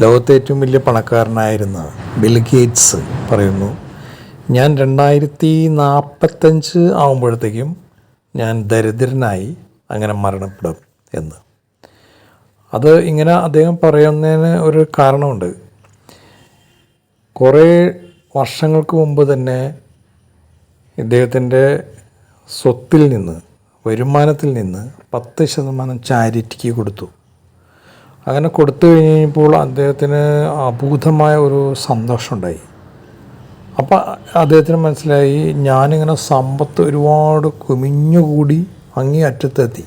ലോകത്തെ ഏറ്റവും വലിയ പണക്കാരനായിരുന്ന ബിൽ ഗേറ്റ്സ് പറയുന്നു ഞാൻ രണ്ടായിരത്തി നാൽപ്പത്തഞ്ച് ആകുമ്പോഴത്തേക്കും ഞാൻ ദരിദ്രനായി അങ്ങനെ മരണപ്പെടും എന്ന്. അത് ഇങ്ങനെ അദ്ദേഹം പറയുന്നതിന് ഒരു കാരണമുണ്ട്. കുറേ വർഷങ്ങൾക്ക് മുമ്പ് തന്നെ ഇദ്ദേഹത്തിന്റെ സ്വത്തിൽ നിന്ന് വരുമാനത്തിൽ നിന്ന് പത്ത് ശതമാനം ചാരിറ്റിക്ക് കൊടുത്തു. അങ്ങനെ കൊടുത്തു കഴിഞ്ഞപ്പോൾ അദ്ദേഹത്തിന് അഭൂതമായ ഒരു സന്തോഷമുണ്ടായി. അപ്പം അദ്ദേഹത്തിന് മനസ്സിലായി ഞാനിങ്ങനെ സമ്പത്ത് ഒരുപാട് കുമിഞ്ഞുകൂടി അങ്ങേ അറ്റത്തെത്തി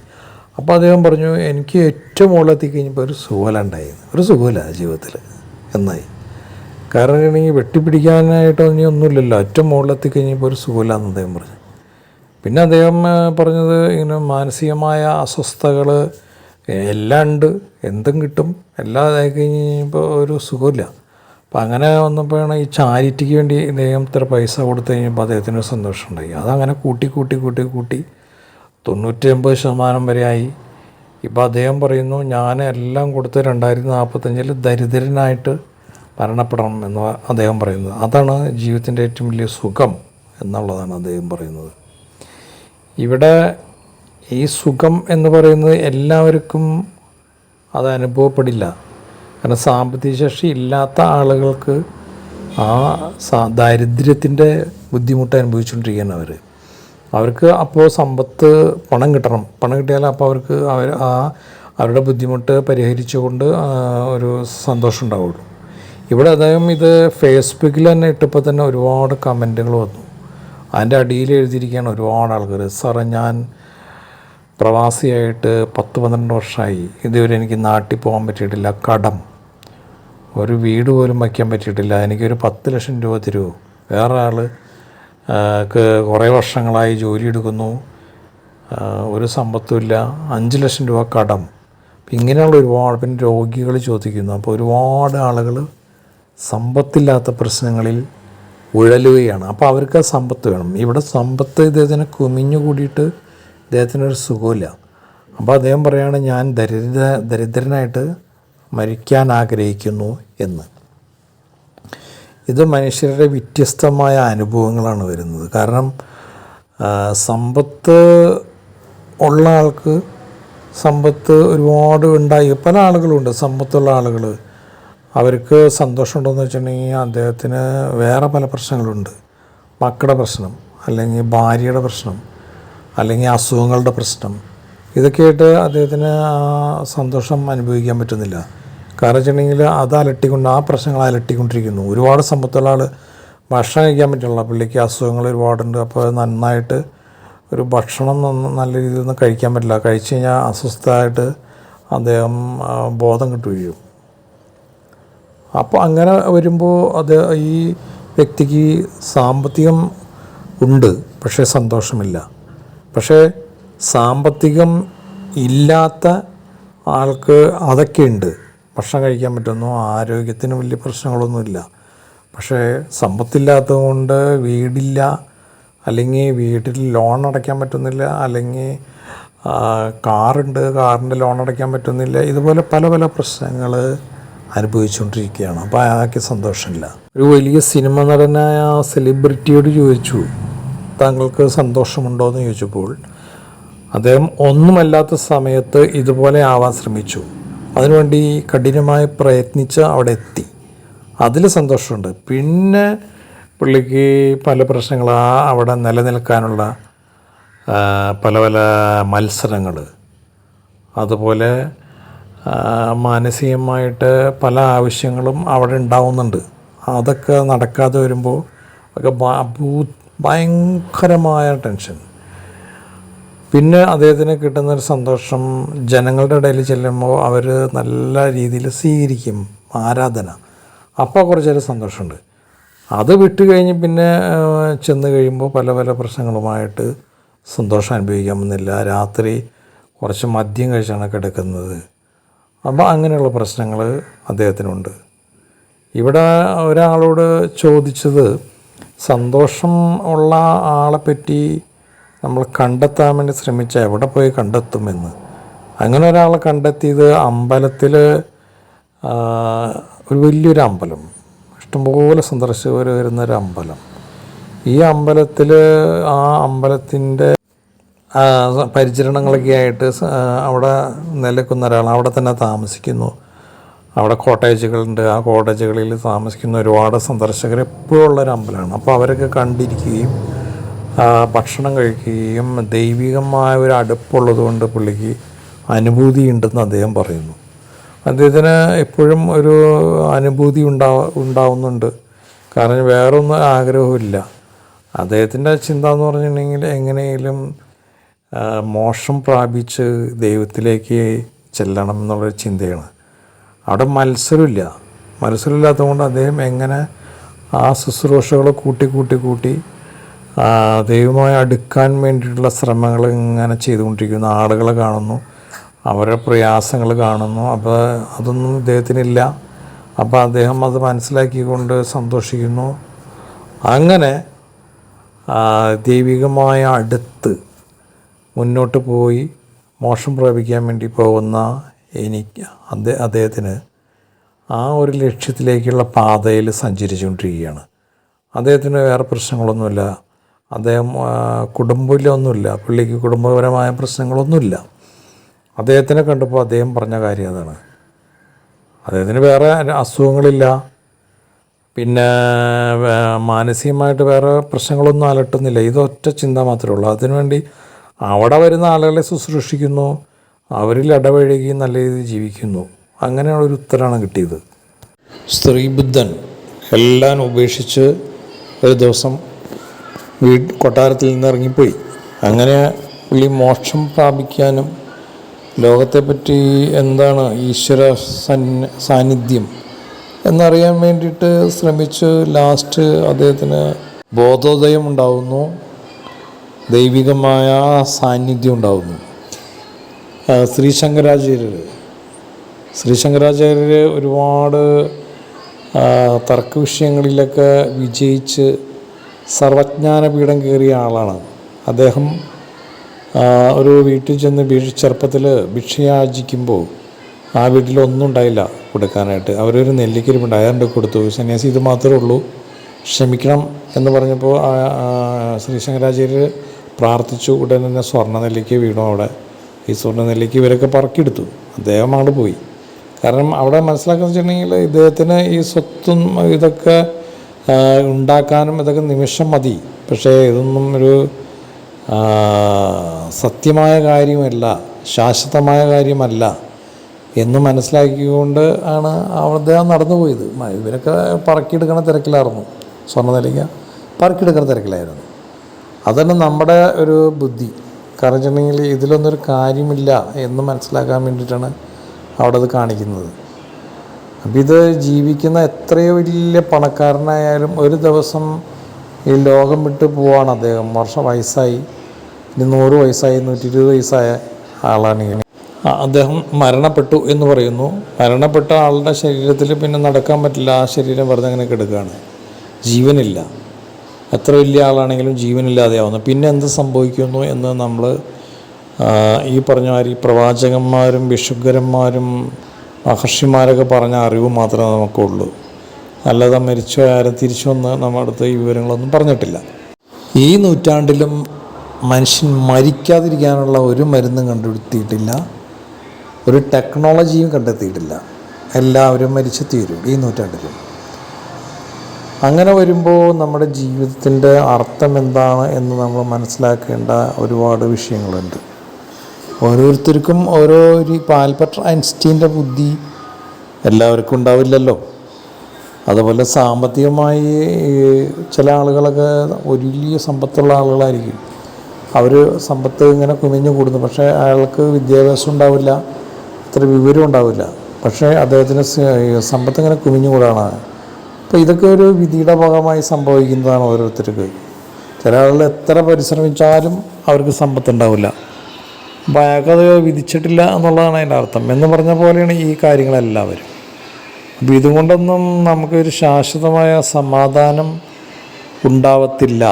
അപ്പോൾ അദ്ദേഹം പറഞ്ഞു എനിക്ക് ഏറ്റവും മുകളിലെത്തി കഴിഞ്ഞപ്പോൾ ഒരു സുഖല ഒരു സുഖല ജീവിതത്തിൽ എന്നായി. കാരണം ഈ വെട്ടിപ്പിടിക്കാനായിട്ടോ ഇനി ഒന്നുമില്ലല്ലോ. ഏറ്റവും മുകളിലെത്തി കഴിഞ്ഞപ്പോൾ ഒരു സുഖമില്ല എന്ന് അദ്ദേഹം പറഞ്ഞു. പിന്നെ അദ്ദേഹം പറഞ്ഞത് ഇങ്ങനെ മാനസികമായ അസ്വസ്ഥതകൾ എല്ലാം ഉണ്ട്. എന്തും കിട്ടും. എല്ലാം ഇതായി കഴിഞ്ഞ് കഴിഞ്ഞപ്പോൾ ഒരു സുഖമില്ല. അപ്പം അങ്ങനെ വന്നപ്പോഴാണ് ഈ ചാരിറ്റിക്ക് വേണ്ടി ഇദ്ദേഹം ഇത്ര പൈസ കൊടുത്തു കഴിഞ്ഞപ്പോൾ അദ്ദേഹത്തിന് സന്തോഷമുണ്ടായി അതങ്ങനെ കൂട്ടി കൂട്ടി കൂട്ടി കൂട്ടി തൊണ്ണൂറ്റി അമ്പത് ശതമാനം വരെ ആയി. ഇപ്പോൾ അദ്ദേഹം പറയുന്നു ഞാൻ എല്ലാം കൊടുത്ത് രണ്ടായിരത്തി നാൽപ്പത്തഞ്ചിൽ ദരിദ്രനായിട്ട് മരണപ്പെടണം എന്ന് അദ്ദേഹം പറയുന്നത്. അതാണ് ജീവിതത്തിന്റെ ഏറ്റവും വലിയ സുഖം എന്നുള്ളതാണ് അദ്ദേഹം പറയുന്നത്. ഇവിടെ ഈ സുഖം എന്ന് പറയുന്നത് എല്ലാവർക്കും അത് അനുഭവപ്പെടില്ല. കാരണം സാമ്പത്തിക ശേഷി ഇല്ലാത്ത ആളുകൾക്ക് ആ ദാരിദ്ര്യത്തിന്റെ ബുദ്ധിമുട്ട് അനുഭവിച്ചുകൊണ്ടിരിക്കുകയാണ് അവർ അവർക്ക് അപ്പോൾ സമ്പത്ത് പണം കിട്ടണം. പണം കിട്ടിയാൽ അപ്പോൾ അവർക്ക് അവർ ആ അവരുടെ ബുദ്ധിമുട്ട് പരിഹരിച്ചുകൊണ്ട് ഒരു സന്തോഷം ഉണ്ടാവുള്ളൂ. ഇവിടെ അദ്ദേഹം ഇത് ഫേസ്ബുക്കിൽ തന്നെ ഇട്ടപ്പോൾ തന്നെ ഒരുപാട് കമന്റുകൾ വന്നു. അതിന്റെ അടിയിൽ എഴുതിയിരിക്കുകയാണ് ഒരുപാട് ആൾക്കാർ സാറേ ഞാൻ പ്രവാസിയായിട്ട് പത്ത് പന്ത്രണ്ട് വർഷമായി ഇതുവരെ എനിക്ക് നാട്ടിൽ പോകാൻ പറ്റിയിട്ടില്ല. കടം. ഒരു വീട് പോലും വയ്ക്കാൻ പറ്റിയിട്ടില്ല. എനിക്കൊരു പത്ത് ലക്ഷം രൂപ തരുമോ വേറെ ആൾ കുറേ വർഷങ്ങളായി ജോലി എടുക്കുന്നു. ഒരു സമ്പത്തുമില്ല അഞ്ച് ലക്ഷം രൂപ കടം. ഇങ്ങനെയുള്ള ഒരുപാട് പിന്നെ രോഗികൾ ചോദിക്കുന്നു. അപ്പോൾ ഒരുപാട് ആളുകൾ സമ്പത്തില്ലാത്ത പ്രശ്നങ്ങളിൽ ഉഴലുകയാണ്. അപ്പോൾ അവർക്ക് സമ്പത്ത് വേണം. ഇവിടെ സമ്പത്ത് ഇദ്ദേഹത്തിന് കുമിഞ്ഞു കൂടിയിട്ട് ഇദ്ദേഹത്തിനൊരു സുഖമില്ല അപ്പോൾ അദ്ദേഹം പറയുകയാണ് ഞാൻ ദരിദ്ര ദരിദ്രനായിട്ട് മരിക്കാൻ ആഗ്രഹിക്കുന്നു എന്ന്. ഇത് മനുഷ്യരുടെ വ്യത്യസ്തമായ അനുഭവങ്ങളാണ് വരുന്നത്. കാരണം സമ്പത്ത് ഉള്ള ആൾക്ക് സമ്പത്ത് ഒരുപാട് ഉണ്ടായി. പല ആളുകളുണ്ട് സമ്പത്തുള്ള ആളുകൾ അവർക്ക് സന്തോഷമുണ്ടോയെന്ന് വെച്ചിട്ടുണ്ടെങ്കിൽ അദ്ദേഹത്തിന് വേറെ പല പ്രശ്നങ്ങളുണ്ട്. മക്കളുടെ പ്രശ്നം അല്ലെങ്കിൽ ഭാര്യയുടെ പ്രശ്നം. അല്ലെങ്കിൽ അസുഖങ്ങളുടെ പ്രശ്നം ഇതൊക്കെയായിട്ട് അദ്ദേഹത്തിന് സന്തോഷം അനുഭവിക്കാൻ പറ്റുന്നില്ല. കാരണം വെച്ചിട്ടുണ്ടെങ്കിൽ അത് അലട്ടിക്കൊണ്ട് ആ പ്രശ്നങ്ങൾ അലട്ടിക്കൊണ്ടിരിക്കുന്നു. ഒരുപാട് സമ്പത്തുള്ള ആൾ ഭക്ഷണം കഴിക്കാൻ പറ്റില്ല. പുള്ളിക്ക് അസുഖങ്ങൾ ഒരുപാടുണ്ട്. അപ്പോൾ നന്നായിട്ട് ഒരു ഭക്ഷണം നല്ല രീതിയിൽ നിന്ന് കഴിക്കാൻ പറ്റില്ല. കഴിച്ചു കഴിഞ്ഞാൽ അസ്വസ്ഥമായിട്ട് അദ്ദേഹം ബോധം കിട്ടു വീഴും. അപ്പോൾ അങ്ങനെ വരുമ്പോൾ അത് ഈ വ്യക്തിക്ക് സാമ്പത്തികം ഉണ്ട് പക്ഷേ സന്തോഷമില്ല. പക്ഷേ സാമ്പത്തികം ഇല്ലാത്ത ആൾക്ക് അതൊക്കെ ഉണ്ട് ഭക്ഷണം കഴിക്കാൻ പറ്റുന്നു? ആരോഗ്യത്തിന് വലിയ പ്രശ്നങ്ങളൊന്നുമില്ല. പക്ഷേ സമ്പത്തില്ലാത്തത് കൊണ്ട് വീടില്ല അല്ലെങ്കിൽ വീട്ടിൽ ലോൺ അടയ്ക്കാൻ പറ്റുന്നില്ല അല്ലെങ്കിൽ കാറുണ്ട് കാറിന്റെ ലോൺ അടയ്ക്കാൻ പറ്റുന്നില്ല. ഇതുപോലെ പല പല പ്രശ്നങ്ങൾ അനുഭവിച്ചുകൊണ്ടിരിക്കുകയാണ്. അപ്പോൾ അയാൾക്ക് സന്തോഷമില്ല. ഒരു വലിയ സിനിമ നടനായ സെലിബ്രിറ്റിയോട് ചോദിച്ചു. താങ്കൾക്ക് സന്തോഷമുണ്ടോ എന്ന് ചോദിച്ചപ്പോൾ അദ്ദേഹം ഒന്നുമല്ലാത്ത സമയത്ത് ഇതുപോലെ ആവാൻ ശ്രമിച്ചു. അതിനുവേണ്ടി കഠിനമായി പ്രയത്നിച്ച് അവിടെ എത്തി. അതിൽ സന്തോഷമുണ്ട്. പിന്നെ പുള്ളിക്ക് പല പ്രശ്നങ്ങൾ ആ അവിടെ നിലനിൽക്കാനുള്ള പല പല മത്സരങ്ങൾ അതുപോലെ മാനസികമായിട്ട് പല ആവശ്യങ്ങളും അവിടെ ഉണ്ടാവുന്നുണ്ട്. അതൊക്കെ നടക്കാതെ വരുമ്പോൾ ഒക്കെ ഭയങ്കരമായ ടെൻഷൻ. പിന്നെ അദ്ദേഹത്തിന് കിട്ടുന്നൊരു സന്തോഷം ജനങ്ങളുടെ ഇടയിൽ ചെല്ലുമ്പോൾ അവർ നല്ല രീതിയിൽ സ്വീകരിക്കും ആരാധന. അപ്പോൾ കുറച്ചൊരു സന്തോഷമുണ്ട്. അത് വിട്ട് കഴിഞ്ഞ് പിന്നെ ചെന്ന് കഴിയുമ്പോൾ പല പല പ്രശ്നങ്ങളുമായിട്ട് സന്തോഷം അനുഭവിക്കാൻ പറ്റുന്നില്ല രാത്രി കുറച്ച് മദ്യം കഴിച്ചാണ് കിടക്കുന്നത്. അപ്പോൾ അങ്ങനെയുള്ള പ്രശ്നങ്ങൾ അദ്ദേഹത്തിനുണ്ട്. ഇവിടെ ഒരാളോട് ചോദിച്ചത് സന്തോഷം ഉള്ള ആളെപ്പറ്റി നമ്മൾ കണ്ടെത്താൻ വേണ്ടി ശ്രമിച്ചാൽ എവിടെ പോയി കണ്ടെത്തുമെന്ന്. അങ്ങനെ ഒരാളെ കണ്ടെത്തിയത് അമ്പലത്തിൽ ഒരു വലിയൊരു അമ്പലം. ഇഷ്ടംപോലെ സന്ദർശകർ വരുന്ന ഒരു അമ്പലം. ഈ അമ്പലത്തിൽ ആ അമ്പലത്തിന്റെ പരിചരണങ്ങളൊക്കെ ആയിട്ട് അവിടെ നിലക്കുന്ന ഒരാൾ അവിടെ തന്നെ താമസിക്കുന്നു. അവിടെ കോട്ടേജുകളുണ്ട്. ആ കോട്ടേജുകളിൽ താമസിക്കുന്ന ഒരുപാട് സന്ദർശകർ എപ്പോഴും ഉള്ളൊരു അമ്പലമാണ്. അപ്പോൾ അവരൊക്കെ കണ്ടിരിക്കുകയും ഭക്ഷണം കഴിക്കുകയും ദൈവികമായ ഒരു അടുപ്പുള്ളത് കൊണ്ട് പുള്ളിക്ക് അനുഭൂതി ഉണ്ടെന്ന് അദ്ദേഹം പറയുന്നു. അദ്ദേഹത്തിന് എപ്പോഴും ഒരു അനുഭൂതി ഉണ്ടാ ഉണ്ടാവുന്നുണ്ട്. കാരണം വേറൊന്നും ആഗ്രഹമില്ല അദ്ദേഹത്തിന്റെ ചിന്ത എന്ന് പറഞ്ഞിട്ടുണ്ടെങ്കിൽ എങ്ങനെയും ആ, മോക്ഷം പ്രാപിച്ച് ദൈവത്തിലേക്ക് ചെല്ലണം എന്നുള്ളൊരു ചിന്തയാണ്. അവിടെ മത്സരമില്ല. മത്സരമില്ലാത്തതുകൊണ്ട് അദ്ദേഹം എങ്ങനെ ആ ശുശ്രൂഷകളെ കൂട്ടി കൂട്ടി കൂട്ടി ദൈവമായി അടുക്കാൻ വേണ്ടിയിട്ടുള്ള ശ്രമങ്ങൾ ഇങ്ങനെ ചെയ്തുകൊണ്ടിരിക്കുന്നു. ആളുകളെ കാണുന്നു അവരുടെ പ്രയാസങ്ങൾ കാണുന്നു. അപ്പോൾ അതൊന്നും ഇദ്ദേഹത്തിനില്ല. അപ്പോൾ അദ്ദേഹം അത് മനസ്സിലാക്കിക്കൊണ്ട് സന്തോഷിക്കുന്നു. അങ്ങനെ ദൈവികമായ അടുത്ത് മുന്നോട്ട് പോയി മോക്ഷം പ്രാപിക്കാൻ വേണ്ടി പോകുന്ന എനിക്ക് അദ്ദേഹം അദ്ദേഹത്തിന് ആ ഒരു ലക്ഷ്യത്തിലേക്കുള്ള പാതയിൽ സഞ്ചരിച്ചുകൊണ്ടിരിക്കുകയാണ്. അദ്ദേഹത്തിന് വേറെ പ്രശ്നങ്ങളൊന്നുമില്ല. അദ്ദേഹം കുടുംബിലൊന്നുമില്ല കുടുംബത്തിലൊന്നുമില്ല പുള്ളിക്ക് കുടുംബപരമായ പ്രശ്നങ്ങളൊന്നുമില്ല. അദ്ദേഹത്തിനെ കണ്ടപ്പോൾ അദ്ദേഹം പറഞ്ഞ കാര്യം അതാണ്. അദ്ദേഹത്തിന് വേറെ അസുഖങ്ങളില്ല. പിന്നെ മാനസികമായിട്ട് വേറെ പ്രശ്നങ്ങളൊന്നും അലട്ടുന്നില്ല. ഇതൊറ്റ ചിന്ത മാത്രമേ ഉള്ളൂ. അതിനുവേണ്ടി അവിടെ വരുന്ന ആളുകളെ ശുശ്രൂഷിക്കുന്നു. അവരിൽ ഇടപഴകി നല്ല രീതിയിൽ ജീവിക്കുന്നു. അങ്ങനെയുള്ള ഒരു ഉത്തരമാണ് കിട്ടിയത്. സ്ത്രീബുദ്ധൻ എല്ലാം ഉപേക്ഷിച്ച് ഒരു ദിവസം വീട് കൊട്ടാരത്തിൽ നിന്ന് ഇറങ്ങിപ്പോയി. അങ്ങനെ പുള്ളി മോക്ഷം പ്രാപിക്കാനും ലോകത്തെപ്പറ്റി എന്താണ് ഈശ്വര സന്ന സാന്നിധ്യം എന്നറിയാൻ വേണ്ടിയിട്ട് ശ്രമിച്ച് ലാസ്റ്റ് അദ്ദേഹത്തിന് ബോധോദയം ഉണ്ടാവുന്നു. ദൈവികമായ സാന്നിധ്യം ഉണ്ടാവുന്നു. ശ്രീ ശങ്കരാചാര്യർ ശ്രീ ശങ്കരാചാര്യർ ഒരുപാട് തർക്ക വിഷയങ്ങളിലൊക്കെ വിജയിച്ച് സർവജ്ഞാനപീഠം കയറിയ ആളാണ്. അദ്ദേഹം ഒരു വീട്ടിൽ ചെന്ന് ഭീഷ ചെറുപ്പത്തിൽ ഭിക്ഷയാചിക്കുമ്പോൾ ആ വീട്ടിൽ ഒന്നും ഉണ്ടായില്ല കൊടുക്കാനായിട്ട്. അവരൊരു നെല്ലിക്കരിപ്പുണ്ട് അയാളുടെ കൊടുത്തു. സന്യാസി ഇത് മാത്രമേ ഉള്ളൂ. ക്ഷമിക്കണം എന്ന് പറഞ്ഞപ്പോൾ ശ്രീ ശങ്കരാചാര്യർ പ്രാർത്ഥിച്ചു. ഉടനെ തന്നെ സ്വർണ നെല്ലിക്ക് വീണു അവിടെ. ഈ സ്വർണനിലയ്ക്ക് ഇവരൊക്കെ പറക്കിയെടുത്തു അദ്ദേഹം അങ്ങോട്ട് പോയി. കാരണം അവിടെ മനസ്സിലാക്കുന്ന വെച്ചിട്ടുണ്ടെങ്കിൽ ഇദ്ദേഹത്തിന് ഈ സ്വത്തും ഇതൊക്കെ ഉണ്ടാക്കാനും ഇതൊക്കെ നിമിഷം മതി. പക്ഷേ ഇതൊന്നും ഒരു സത്യമായ കാര്യമല്ല ശാശ്വതമായ കാര്യമല്ല എന്ന് മനസ്സിലാക്കിക്കൊണ്ട് ആണ് അദ്ദേഹം നടന്നുപോയത് പോയത്. ഇവരൊക്കെ പറക്കിയെടുക്കണ തിരക്കിലായിരുന്നു. സ്വർണ നിലയ്ക്ക് പറക്കിയെടുക്കണ തിരക്കിലായിരുന്നു. അതന്നെ നമ്മുടെ ഒരു ബുദ്ധി. കാരണം വെച്ചിട്ടുണ്ടെങ്കിൽ ഇതിലൊന്നൊരു കാര്യമില്ല എന്ന് മനസ്സിലാക്കാൻ വേണ്ടിയിട്ടാണ് അവിടെ അത് കാണിക്കുന്നത്. അപ്പം ഇത് ജീവിക്കുന്ന എത്രയോ വലിയ പണക്കാരനായാലും ഒരു ദിവസം ഈ ലോകം വിട്ട് പോവാണ് അദ്ദേഹം. വർഷം വയസ്സായി. ഇനി നൂറ് വയസ്സായി നൂറ്റി ഇരുപത് വയസ്സായ ആളാണ് ഇങ്ങനെ അദ്ദേഹം മരണപ്പെട്ടു എന്ന് പറയുന്നു. മരണപ്പെട്ട ആളുടെ ശരീരത്തിൽ പിന്നെ നടക്കാൻ പറ്റില്ല. ആ ശരീരം വെറുതെ അങ്ങനെ കിടക്കുകയാണ്. ജീവനില്ല. എത്ര വലിയ ആളാണെങ്കിലും ജീവനില്ലാതെയാവുന്നു. പിന്നെ എന്ത് സംഭവിക്കുന്നു എന്ന് നമ്മൾ ഈ പറഞ്ഞ മാതിരി പ്രവാചകന്മാരും വിശുദ്ധരന്മാരും മഹർഷിമാരൊക്കെ പറഞ്ഞ അറിവ് മാത്രമേ നമുക്കുള്ളൂ. അല്ലാതെ മരിച്ചോ ആരും തിരിച്ചു വന്ന് നമ്മുടെ അടുത്ത് ഈ വിവരങ്ങളൊന്നും പറഞ്ഞിട്ടില്ല. ഈ നൂറ്റാണ്ടിലും മനുഷ്യൻ മരിക്കാതിരിക്കാനുള്ള ഒരു മരുന്നും കണ്ടെത്തിയിട്ടില്ല. ഒരു ടെക്നോളജിയും കണ്ടെത്തിയിട്ടില്ല. എല്ലാവരും മരിച്ചു തീരും ഈ നൂറ്റാണ്ടിലും. അങ്ങനെ വരുമ്പോൾ നമ്മുടെ ജീവിതത്തിന്റെ അർത്ഥം എന്താണ് എന്ന് നമ്മൾ മനസ്സിലാക്കേണ്ട ഒരുപാട് വിഷയങ്ങളുണ്ട്. ഓരോരുത്തർക്കും ഓരോ ഒരു ആൽബർട്ട് ഐൻസ്റ്റീന്റെ ബുദ്ധി എല്ലാവർക്കും ഉണ്ടാവില്ലല്ലോ. അതുപോലെ സാമ്പത്തികമായി ചില ആളുകളൊക്കെ വലിയ സമ്പത്തുള്ള ആളുകളായിരിക്കും. അവർ സമ്പത്ത് ഇങ്ങനെ കുമിഞ്ഞു കൂടുന്നു. പക്ഷേ അയാൾക്ക് വിദ്യാഭ്യാസം ഉണ്ടാവില്ല അത്ര വിവരം ഉണ്ടാവില്ല. പക്ഷേ അദ്ദേഹത്തിന് സമ്പത്ത് ഇങ്ങനെ കുമിഞ്ഞു കൂടാണ് അപ്പോൾ ഇതൊക്കെ ഒരു വിധിയുടെ ഭാഗമായി സംഭവിക്കുന്നതാണ് ഓരോരുത്തർക്ക്. ചില ആളുകൾ എത്ര പരിശ്രമിച്ചാലും അവർക്ക് സമ്പത്ത് ഉണ്ടാവില്ല. അപ്പോൾ അയാൾക്കത് വിധിച്ചിട്ടില്ല എന്നുള്ളതാണ് അതിന്റെ അർത്ഥം. എന്ന് പറഞ്ഞ പോലെയാണ് ഈ കാര്യങ്ങളെല്ലാവരും. അപ്പോൾ ഇതുകൊണ്ടൊന്നും നമുക്കൊരു ശാശ്വതമായ സമാധാനം ഉണ്ടാവത്തില്ല.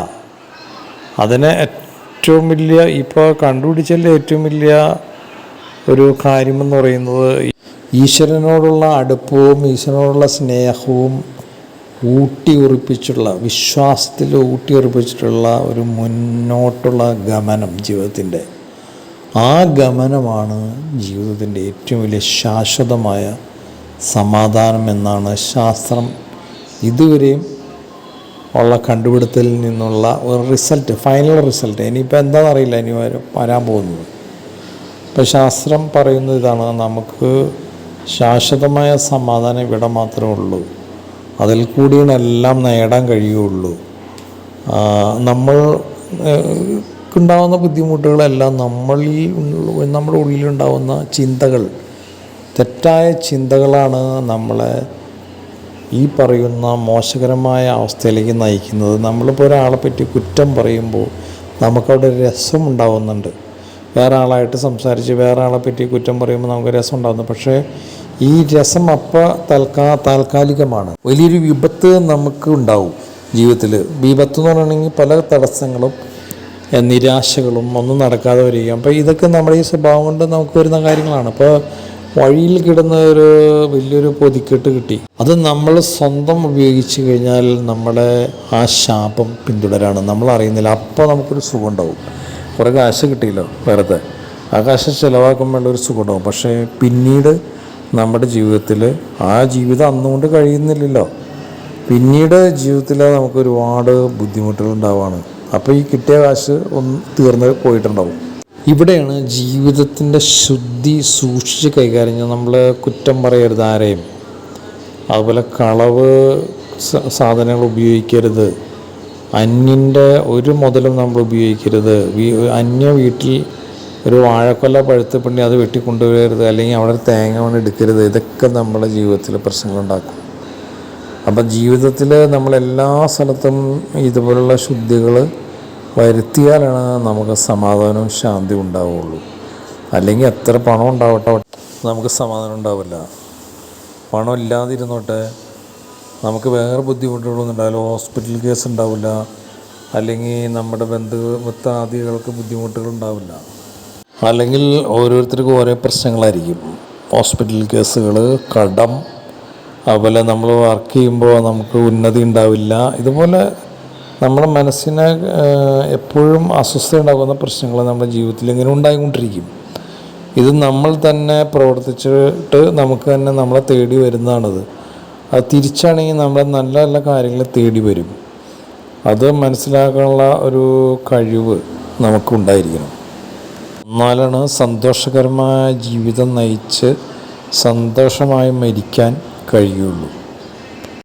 അതിന് ഏറ്റവും വലിയ ഇപ്പോൾ കണ്ടുപിടിച്ചതിൽ ഏറ്റവും വലിയ ഒരു കാര്യമെന്ന് പറയുന്നത് ഈശ്വരനോടുള്ള അടുപ്പവും ഈശ്വരനോടുള്ള സ്നേഹവും ഊട്ടി ഉറപ്പിച്ചിട്ടുള്ള വിശ്വാസത്തിൽ ഊട്ടി ഉറപ്പിച്ചിട്ടുള്ള ഒരു മുന്നോട്ടുള്ള ഗമനം ജീവിതത്തിന്റെ ആ ഗമനമാണ് ജീവിതത്തിന്റെ ഏറ്റവും വലിയ ശാശ്വതമായ സമാധാനം എന്നാണ് ശാസ്ത്രം ഇതുവരെയും ഉള്ള കണ്ടുപിടുത്തലിൽ നിന്നുള്ള ഒരു റിസൾട്ട് ഫൈനൽ റിസൾട്ട്. ഇനിയിപ്പോൾ എന്താണെന്ന് അറിയില്ല ഇനി വര- വരാൻ പോകുന്നത്. ഇപ്പോൾ ശാസ്ത്രം പറയുന്നത് ഇതാണ് നമുക്ക് ശാശ്വതമായ സമാധാനം ഇവിടെ മാത്രമേ ഉള്ളൂ. അതിൽ കൂടിയാണ് എല്ലാം നേടാൻ കഴിയുള്ളൂ. നമ്മൾ ഉണ്ടാകുന്ന ബുദ്ധിമുട്ടുകളെല്ലാം നമ്മളിൽ നമ്മുടെ ഉള്ളിലുണ്ടാവുന്ന ചിന്തകൾ തെറ്റായ ചിന്തകളാണ് നമ്മളെ ഈ പറയുന്ന മോശകരമായ അവസ്ഥയിലേക്ക് നയിക്കുന്നത്. നമ്മളിപ്പോൾ ഒരാളെ പറ്റി കുറ്റം പറയുമ്പോൾ നമുക്കവിടെ രസം ഉണ്ടാവുന്നുണ്ട്. വേറെ ആളായിട്ട് സംസാരിച്ച് വേറെ ആളെ പറ്റി കുറ്റം പറയുമ്പോൾ നമുക്ക് രസം ഉണ്ടാകുന്നു പക്ഷേ ഈ രസം അപ്പം തൽക്കാ താൽക്കാലികമാണ്. വലിയൊരു വിപത്ത് നമുക്ക് ഉണ്ടാവും ജീവിതത്തിൽ വിപത്ത് എന്ന് പറയുകയാണെങ്കിൽ പല തടസ്സങ്ങളും നിരാശകളും ഒന്നും നടക്കാതെ വരിക അപ്പോൾ ഇതൊക്കെ നമ്മുടെ ഈ സ്വഭാവം കൊണ്ട് നമുക്ക് വരുന്ന കാര്യങ്ങളാണ്. അപ്പോൾ വഴിയിൽ കിടന്ന ഒരു വലിയൊരു പൊതിക്കെട്ട് കിട്ടി. അത് നമ്മൾ സ്വന്തം ഉപയോഗിച്ച് കഴിഞ്ഞാൽ നമ്മുടെ ആ ശാപം പിന്തുടരാണ്. നമ്മൾ അറിയുന്നില്ല. അപ്പോൾ നമുക്കൊരു സുഖം ഉണ്ടാവും. കുറേ കാശ് കിട്ടിയില്ല വെറുതെ ആ കാശ് ചിലവാക്കുമ്പോൾ ഒരു സുഖം ഉണ്ടാവും. പക്ഷേ പിന്നീട് നമ്മുടെ ജീവിതത്തിൽ. ആ ജീവിതം അന്നുകൊണ്ട് കഴിയുന്നില്ലല്ലോ. പിന്നീട് ജീവിതത്തിൽ നമുക്ക് ഒരുപാട് ബുദ്ധിമുട്ടുകൾ ഉണ്ടാവുകയാണ് അപ്പോൾ ഈ കിട്ടിയ കാശ് ഒന്ന് തീർന്ന് പോയിട്ടുണ്ടാവും. ഇവിടെയാണ് ജീവിതത്തിന്റെ ശുദ്ധി സൂക്ഷിച്ച് കൈകാര്യം. നമ്മൾ കുറ്റം പറയരുത് ആരെയും. അതുപോലെ കളവ് സാധനങ്ങൾ ഉപയോഗിക്കരുത്. അന്യന്റെ ഒരു മുതലും നമ്മൾ ഉപയോഗിക്കരുത്. അന്യ വീട്ടിൽ ഒരു വാഴക്കൊല പഴുത്ത് പിണ്ണി അത് വെട്ടിക്കൊണ്ടുവരരുത് അല്ലെങ്കിൽ അവിടെ തേങ്ങ കൊണ്ട് എടുക്കരുത്. ഇതൊക്കെ നമ്മുടെ ജീവിതത്തിൽ പ്രശ്നങ്ങളുണ്ടാക്കും അപ്പം ജീവിതത്തിൽ നമ്മളെല്ലാ സ്ഥലത്തും ഇതുപോലുള്ള ശുദ്ധികൾ വരുത്തിയാലാണ് നമുക്ക് സമാധാനവും ശാന്തി ഉണ്ടാവുള്ളൂ. അല്ലെങ്കിൽ എത്ര പണം ഉണ്ടാവട്ടെ നമുക്ക് സമാധാനം ഉണ്ടാവില്ല. പണം ഇല്ലാതിരുന്നോട്ടെ നമുക്ക് വേറെ ബുദ്ധിമുട്ടുകളൊന്നും ഉണ്ടാവില്ല ഹോസ്പിറ്റൽ കേസ് ഉണ്ടാവില്ല അല്ലെങ്കിൽ നമ്മുടെ ബന്ധു മിത്രാദികൾക്ക് ബുദ്ധിമുട്ടുകൾ ഉണ്ടാവില്ല അല്ലെങ്കിൽ ഓരോരുത്തർക്കും ഓരോ പ്രശ്നങ്ങളായിരിക്കും. ഹോസ്പിറ്റൽ കേസുകൾ കടം അതുപോലെ നമ്മൾ വർക്ക് ചെയ്യുമ്പോൾ നമുക്ക് ഉന്നതി ഉണ്ടാവില്ല. ഇതുപോലെ നമ്മുടെ മനസ്സിനെ എപ്പോഴും അസ്വസ്ഥ ഉണ്ടാകുന്ന പ്രശ്നങ്ങൾ നമ്മുടെ ജീവിതത്തിൽ ഇങ്ങനെ ഉണ്ടായിക്കൊണ്ടിരിക്കും. ഇത് നമ്മൾ തന്നെ പ്രവർത്തിച്ചിട്ട് നമുക്ക് തന്നെ നമ്മളെ തേടി വരുന്നതാണത്. അത് തിരിച്ചാണെങ്കിൽ നമ്മളെ നല്ല നല്ല കാര്യങ്ങൾ തേടി വരും. അത് മനസ്സിലാക്കാനുള്ള ഒരു കഴിവ് നമുക്കുണ്ടായിരിക്കണം. എന്നാലാണ് സന്തോഷകരമായ ജീവിതം നയിച്ച് സന്തോഷമായി മരിക്കാൻ കഴിയുള്ളൂ.